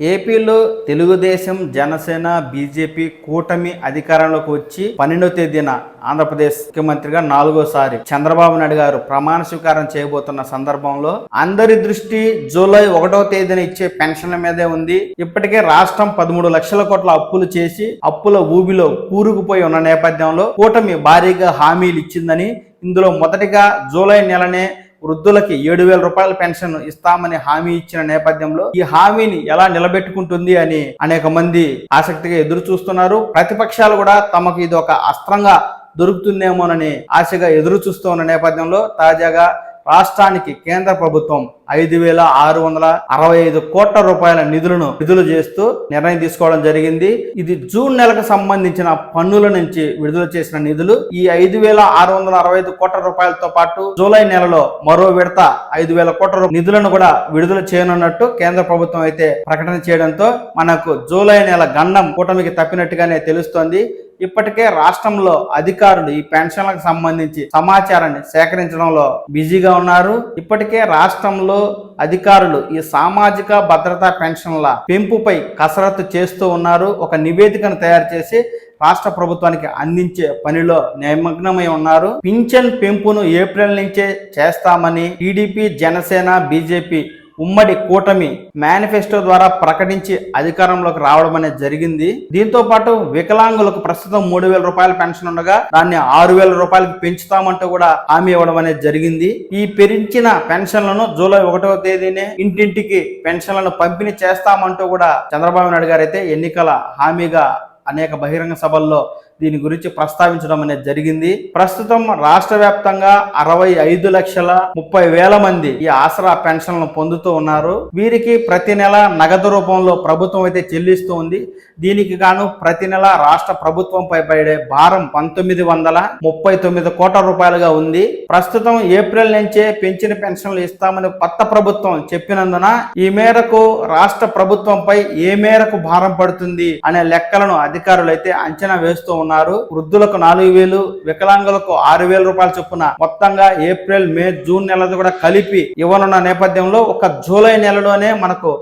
ఏపీలో తెలుగుదేశం జనసేన బీజేపీ కూటమి అధికారంలోకి వచ్చి పన్నెండో తేదీన ఆంధ్రప్రదేశ్ ముఖ్యమంత్రిగా నాలుగోసారి చంద్రబాబు నాయుడు గారు ప్రమాణ స్వీకారం చేయబోతున్న సందర్భంలో అందరి దృష్టి జూలై ఒకటో తేదీన ఇచ్చే పెన్షన్ల మీదే ఉంది. ఇప్పటికే రాష్ట్రం పదమూడు లక్షల కోట్ల అప్పులు చేసి అప్పుల ఊబిలో కూరుకుపోయి ఉన్న నేపథ్యంలో కూటమి భారీగా హామీలు ఇచ్చిందని ఇందులో మొదటిగా జూలై నెలనే వృద్ధులకి ఏడు వేల రూపాయల పెన్షన్ ఇస్తామని హామీ ఇచ్చిన నేపథ్యంలో ఈ హామీని ఎలా నిలబెట్టుకుంటుంది అని అనేక మంది ఆసక్తిగా ఎదురు చూస్తున్నారు. ప్రతిపక్షాలు కూడా తమకు ఇది ఒక అస్త్రంగా దొరుకుతుందేమోనని ఆశగా ఎదురు చూస్తున్న నేపథ్యంలో తాజాగా రాష్ట్రానికి కేంద్ర ప్రభుత్వం ఐదు వేల ఆరు వందల అరవై ఐదు కోట్ల రూపాయల నిధులను విడుదల చేస్తూ నిర్ణయం తీసుకోవడం జరిగింది. ఇది జూన్ నెలకు సంబంధించిన పన్నుల నుంచి విడుదల చేసిన నిధులు. ఈ ఐదు వేల ఆరు వందల అరవై ఐదు కోట్ల రూపాయలతో పాటు జూలై నెలలో మరో విడత ఐదు వేల కోట్ల నిధులను కూడా విడుదల చేయనున్నట్టు కేంద్ర ప్రభుత్వం అయితే ప్రకటన చేయడంతో మనకు జూలై నెల గండం కూటమికి తప్పినట్టుగానే తెలుస్తోంది. ఇప్పటికే రాష్ట్రంలో అధికారులు ఈ పెన్షన్లకు సంబంధించి సమాచారాన్ని సేకరించడంలో బిజీగా ఉన్నారు. ఇప్పటికే రాష్ట్రంలో అధికారులు ఈ సామాజిక భద్రతా పెన్షన్ల పెంపుపై కసరత్తు చేస్తూ ఉన్నారు. ఒక నివేదికను తయారు చేసి రాష్ట్ర ప్రభుత్వానికి అందించే పనిలో నిమగ్నమై ఉన్నారు. పింఛన్ పెంపును ఏప్రిల్ నుంచే చేస్తామని టీడీపీ జనసేన బీజేపీ ఉమ్మడి కూటమి మేనిఫెస్టో ద్వారా ప్రకటించి అధికారంలోకి రావడం అనేది జరిగింది. దీంతో పాటు వికలాంగులకు ప్రస్తుతం మూడు వేల రూపాయల పెన్షన్ ఉండగా దాన్ని ఆరు వేల రూపాయలకు పెంచుతామంటూ కూడా హామీ ఇవ్వడం అనేది జరిగింది. ఈ పెంచిన పెన్షన్లను జూలై ఒకటవ తేదీనే ఇంటింటికి పెన్షన్లను పంపిణీ చేస్తామంటూ కూడా చంద్రబాబు నాయుడు గారు అయితే ఎన్నికల హామీగా అనేక బహిరంగ సభల్లో దీని గురించి ప్రస్తావించడం అనేది జరిగింది. ప్రస్తుతం రాష్ట్ర వ్యాప్తంగా అరవై ఐదు లక్షల ముప్పై వేల మంది ఈ ఆసరా పెన్షన్లను పొందుతూ ఉన్నారు. వీరికి ప్రతి నెల నగదు రూపంలో ప్రభుత్వం అయితే చెల్లిస్తూ ఉంది. దీనికి గాను ప్రతి నెల రాష్ట్ర ప్రభుత్వంపై పడే భారం పంతొమ్మిది వందల ముప్పై తొమ్మిది కోట్ల రూపాయలుగా ఉంది. ప్రస్తుతం ఏప్రిల్ నుంచే పెంచిన పెన్షన్లు ఇస్తామని కొత్త ప్రభుత్వం చెప్పినందున ఈ మేరకు రాష్ట్ర ప్రభుత్వంపై ఏ మేరకు భారం పడుతుంది అనే లెక్కలను అధికారులు అయితే అంచనా వేస్తూ ఉన్నారు. వృద్ధులకు నాలుగు వేలు వికలాంగులకు ఆరు వేల రూపాయల చొప్పున మొత్తంగా ఏప్రిల్ మే జూన్ నెలది కూడా కలిపి ఇవ్వనున్న నేపథ్యంలో ఒక జూలై నెలలోనే మనకు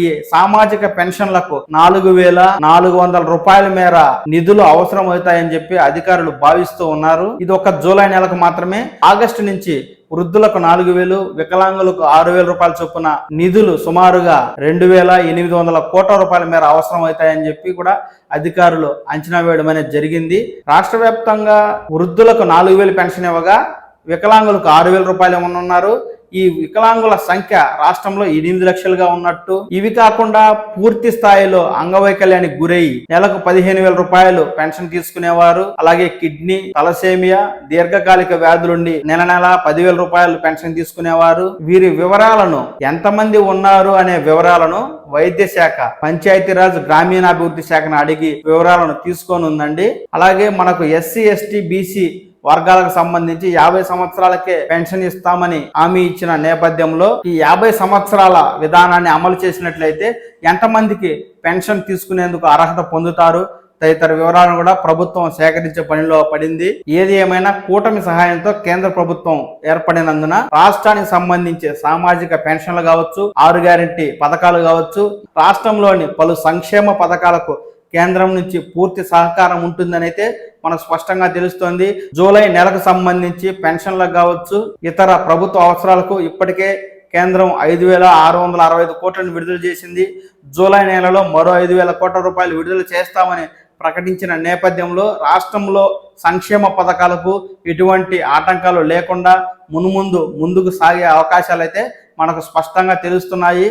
ఈ సామాజిక పెన్షన్లకు నాలుగు వేల నాలుగు వందల రూపాయల మేర నిధులు అవసరం అవుతాయని చెప్పి అధికారులు భావిస్తూ ఉన్నారు. ఇది ఒక జూలై నెలకు మాత్రమే. ఆగస్టు నుంచి వృద్ధులకు నాలుగు వేలు వికలాంగులకు ఆరు వేల రూపాయల చొప్పున నిధులు సుమారుగా రెండు వేల ఎనిమిది వందల కోట్ల రూపాయల మేర అవసరం అవుతాయని చెప్పి కూడా అధికారులు అంచనా వేయడం అనేది జరిగింది. రాష్ట్ర వ్యాప్తంగా వృద్ధులకు నాలుగు వేలు పెన్షన్ ఇవ్వగా వికలాంగులకు ఆరు వేల రూపాయలు ఏమన్నారు ఈ వికలాంగుల సంఖ్య రాష్ట్రంలో ఎనిమిది లక్షలుగా ఉన్నట్టు ఇవి కాకుండా పూర్తి స్థాయిలో అంగవైకల్యానికి గురై నెలకు పదిహేను వేల రూపాయలు పెన్షన్ తీసుకునేవారు. అలాగే కిడ్నీ తలసేమియా దీర్ఘకాలిక వ్యాధులుండి నెల నెల పదివేల రూపాయలు పెన్షన్ తీసుకునేవారు. వీరి వివరాలను ఎంతమంది ఉన్నారు అనే వివరాలను వైద్య శాఖ పంచాయతీరాజ్ గ్రామీణాభివృద్ధి శాఖను అడిగి వివరాలను తీసుకొని ఉందండి అలాగే మనకు ఎస్సీ ఎస్టీ బీసీ వర్గాలకు సంబంధించి యాభై సంవత్సరాలకే పెన్షన్ ఇస్తామని హామీ ఇచ్చిన నేపథ్యంలో ఈ యాభై సంవత్సరాల విధానాన్ని అమలు చేసినట్లయితే ఎంతమందికి పెన్షన్ తీసుకునేందుకు అర్హత పొందుతారు? తదితర వివరాలను కూడా ప్రభుత్వం సేకరించే పనిలో పడింది. ఏది ఏమైనా కూటమి సహాయంతో కేంద్ర ప్రభుత్వం ఏర్పడినందున రాష్ట్రానికి సంబంధించి సామాజిక పెన్షన్లు కావచ్చు ఆరు గ్యారంటీ పథకాలు కావచ్చు రాష్ట్రంలోని పలు సంక్షేమ పథకాలకు కేంద్రం నుంచి పూర్తి సహకారం ఉంటుందని అయితే మనకు స్పష్టంగా తెలుస్తోంది. జూలై నెలకు సంబంధించి పెన్షన్లకు కావచ్చు ఇతర ప్రభుత్వ అవసరాలకు ఇప్పటికే కేంద్రం ఐదు వేల ఆరు వందల అరవై ఐదు కోట్లను విడుదల చేసింది. జూలై నెలలో మరో ఐదు వేల కోట్ల రూపాయలు విడుదల చేస్తామని ప్రకటించిన నేపథ్యంలో రాష్ట్రంలో సంక్షేమ పథకాలకు ఎటువంటి ఆటంకాలు లేకుండా మునుముందు ముందుకు సాగే అవకాశాలు అయితే మనకు స్పష్టంగా తెలుస్తున్నాయి.